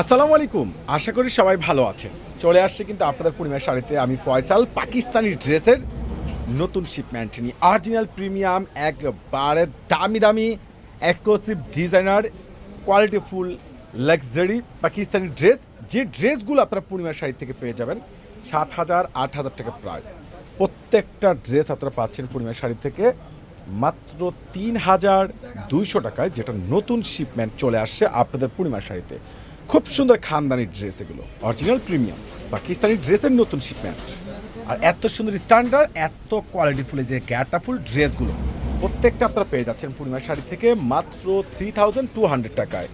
আসসালামু আলাইকুম। আশা করি সবাই ভালো আছেন। চলে আসছে কিন্তু আপনাদের পূর্ণিমার শাড়িতে। আমি ফয়সাল, পাকিস্তানি ড্রেসের নতুন শিপমেন্ট নিয়ে। অরিজিনাল প্রিমিয়াম একবারে দামি দামি exclusive designer quality full luxury Pakistani dress যে ড্রেসগুলো আপনারা পূর্ণিমার শাড়ি থেকে পেয়ে যাবেন, সাত হাজার, আট হাজার টাকা প্রাইস প্রত্যেকটা ড্রেস আপনারা পাচ্ছেন পূর্ণিমার শাড়ি থেকে। মাত্র তিন হাজার দুইশো টাকায় যেটা নতুন শিপমেন্ট চলে আসছে আপনাদের পূর্ণিমার শাড়িতে। খুব সুন্দর খানদানি ড্রেস এগুলো। অরিজিনাল প্রিমিয়াম পাকিস্তানি ড্রেসের নতুন শিপমেন্ট আর এত সুন্দর স্ট্যান্ডার্ড এত কোয়ালিটিফুল যে গ্যাটাফুল ড্রেসগুলো প্রত্যেকটা আপনারা পেয়ে যাচ্ছেন পূর্ণিমার শাড়ি থেকে মাত্র থ্রি থাউজেন্ড টু হান্ড্রেড টাকায়।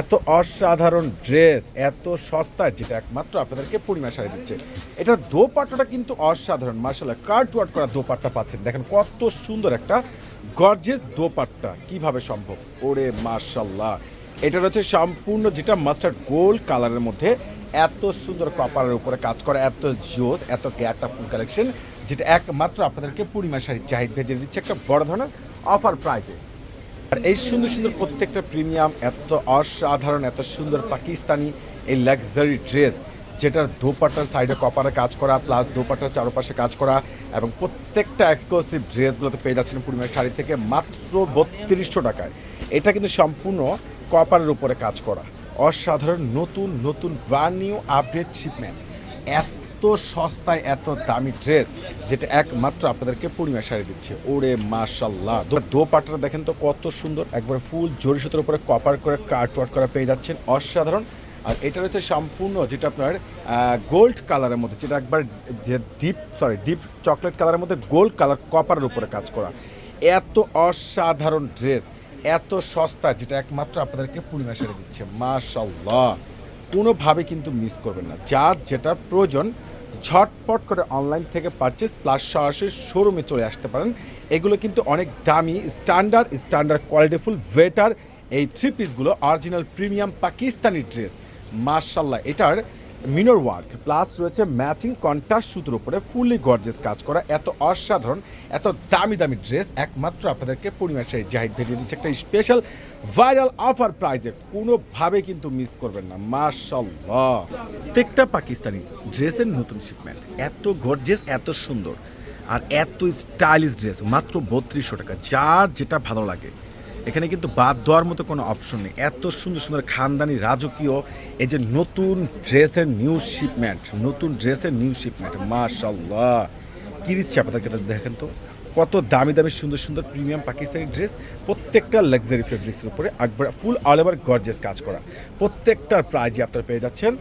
এত অসাধারণ ড্রেস এত সস্তায় যেটা একমাত্র আপনাদেরকে পূর্ণিমা শাড়ি দিচ্ছে। এটা দোপাট্টাটা কিন্তু অসাধারণ মার্শাল্লাহ কার্ড ওয়ার্ড করা দোপাট্টা পাচ্ছেন। দেখেন কত সুন্দর একটা গর্জেস দোপাট্টা। কীভাবে সম্ভব? ওরে মার্শাল্লাহ এটা হচ্ছে সম্পূর্ণ যেটা মাস্টার্ড গোল্ড কালারের মধ্যে। এত সুন্দর কপারের উপরে কাজ করা, এত জোস এত গ্যাটা ফুল কালেকশন যেটা একমাত্র আপনাদেরকে পূর্ণিমা শাড়ি চাহিদ ভেজে দিচ্ছে একটা বড় ধরনের অফার প্রাইজে আর এই সুন্দর সুন্দর প্রত্যেকটা প্রিমিয়াম এত অসাধারণ, এত সুন্দর পাকিস্তানি এই লাক্সারি ড্রেস যেটার দোপাট্টার সাইডে কপারে কাজ করা প্লাস দোপাট্টার চারপাশে কাজ করা, এবং প্রত্যেকটা এক্সক্লুসিভ ড্রেসগুলোতে পেয়ে যাচ্ছেন পূর্ণিমার শাড়ি থেকে মাত্র বত্রিশশো টাকায়। এটা কিন্তু সম্পূর্ণ কপারের উপরে কাজ করা। অসাধারণ নতুন নতুন ব্রান্ড নিউ আপডেট শিপমেন্ট এত সস্তায় এত দামি ড্রেস যেটা একমাত্র আপনাদেরকে পূর্ণিমা শাড়ি দিচ্ছে। ওরে মাশাল্লাহ দো পাটটা দেখেন তো কত সুন্দর। একবার ফুল জরি সুতোর উপরে কপার করে কাট ওয়াট করা পেয়ে যাচ্ছেন। অসাধারণ। আর এটা রয়েছে সম্পূর্ণ যেটা আপনার গোল্ড কালারের মধ্যে, যেটা একবার যে ডিপ সরি ডিপ চকলেট কালারের মধ্যে গোল্ড কালার কপারের উপরে কাজ করা। এত অসাধারণ ড্রেস এত সস্তা, যেটা একমাত্র আপনাদেরকে পূর্ণিমা শাড়ি দিচ্ছে। মাশাল্লাহ কোনোভাবে কিন্তু মিস করবেন না। যার যেটা প্রয়োজন, ঝটপট করে অনলাইন থেকে পারচেস প্লাস সরাসরি শোরুমে চলে আসতে পারেন। এগুলো কিন্তু অনেক দামি স্ট্যান্ডার্ড স্ট্যান্ডার্ড কোয়ালিটিফুল ওয়েটার এই থ্রি পিসগুলো অরিজিনাল প্রিমিয়াম পাকিস্তানি ড্রেস মার্শাল্লাহ এটার মিনর ওয়ার্ক, প্লাস রয়েছে ম্যাচিং কন্ট্রাস্ট সুতোর উপরে ফুললি গর্জেস কাজ করা, এত অসাধারণ, এত দামি দামি ড্রেস, একমাত্র আপনাদেরকে পরিমাণ সেই জাহিদ ভেরিয়ে দিচ্ছে একটা স্পেশাল ভাইরাল অফার প্রাইজে কোনোভাবে কিন্তু মিস করবেন না মার্শাল্লাহ প্রত্যেকটা পাকিস্তানি ড্রেসের নতুন শিপমেন্ট এত গর্জেস এত সুন্দর, আর এত স্টাইলিশ ড্রেস মাত্র বত্রিশশো টাকা, যার যেটা ভালো লাগে। এখানে কিন্তু বাদ দেওয়ার মতো কোনো অপশন নেই। এত সুন্দর সুন্দর খানদানি রাজকীয়, এই যে নতুন ড্রেসের নিউ শিপমেন্ট নতুন ড্রেসের নিউ শিপমেন্ট মাশাল্লাহ কী দিচ্ছে আপনাদেরকে দেখেন তো? কত দামি দামি সুন্দর সুন্দর প্রিমিয়াম পাকিস্তানি ড্রেস প্রত্যেকটা লাক্সারি ফেব্রিক্সের উপরে একবার ফুল অল ওভার গর্জেস কাজ করা। প্রত্যেকটার প্রাইজই আপনারা পেয়ে যাচ্ছেন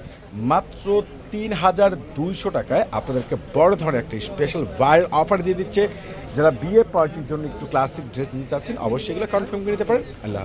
মাত্র তিন হাজার দুইশো টাকায় আপনাদেরকে বড় ধরনের একটা স্পেশাল ভাইরাল অফার দিয়ে দিচ্ছে। যারা বিয়ে পার্টির জন্য একটু ক্লাসিক ড্রেস নিতে চাচ্ছেন, অবশ্যই এগুলো কনফার্ম করে নিতে পারেন। আল্লাহ